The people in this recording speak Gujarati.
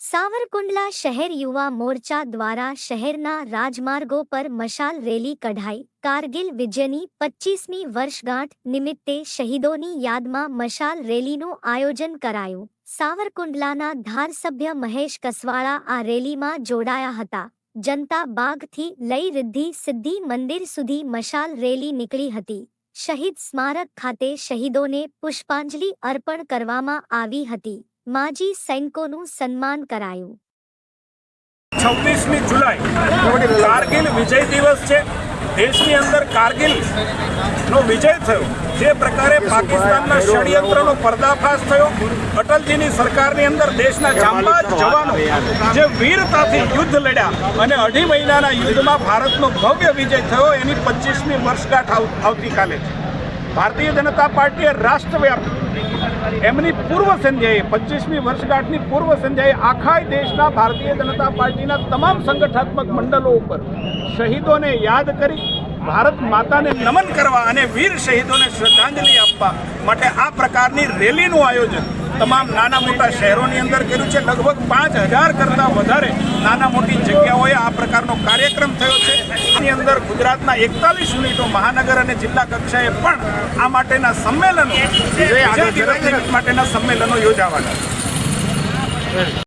સાવરકુંડલા શહેર યુવા મોરચા દ્વારા શહેરના રાજમાર્ગો પર મશાલ રેલી કઢાઈ. કારગિલ વિજયની પચ્ચીસમી વર્ષગાંઠ નિમિત્તે શહીદોની યાદમાં મશાલ રેલીનું આયોજન કરાયું. સાવરકુંડલાના ધારસભ્ય મહેશ કસવાળા આ રેલીમાં જોડાયા હતા. જનતા બાગથી લઈ રિદ્ધિ સિદ્ધિ મંદિર સુધી મશાલ રેલી નીકળી હતી. શહીદ સ્મારક ખાતે શહીદોને પુષ્પાંજલિ અર્પણ કરવામાં આવી હતી. માજી સૈનિકોનું સન્માન કરાયું છવ્વીસમી જુલાઈ કારગિલ વિજય દિવસ છે. દેશની અંદર કારગિલ નો વિજય થયો. જે પ્રકારે પાકિસ્તાનના ષડયંત્રનો પર્દાફાશ થયો. અટલજીની સરકારની અંદર દેશના જાંબાજ જવાનો જે વીરતાથી યુદ્ધ લડ્યા અને અઢી મહિનાના યુદ્ધમાં ભારતનો ભવ્ય વિજય થયો, એની પચીસમી વર્ષગાંઠ આવ- આવતીકાલે ભારતીય જનતા પાર્ટીએ રાષ્ટ્રવ્યાપી એમની પૂર્વ સંધ્યાએ પચીસમી વર્ષગાંઠની પૂર્વ સંધ્યાએ આખા દેશના ભારતીય જનતા પાર્ટીના તમામ સંગઠનાત્મક મંડળો ઉપર શહીદોને યાદ કરી ભારત માતાને નમન કરવા અને વીર શહીદોને શ્રદ્ધાંજલિ આપવા માટે આ પ્રકારની રેલીનું આયોજન તમામ નાના મોટા શહેરોની અંદર કર્યું છે. લગભગ પાંચ હજાર કરતાં વધારે નાના મોટી જગ્યાઓએ આ પ્રકારનો કાર્યક્રમ થયો છે. આની અંદર ગુજરાતના એકતાલીસ યુનિટો, મહાનગર અને જિલ્લા કક્ષાએ પણ આ માટેના સંમેલનો જે માટેના સંમેલનો યોજાવાના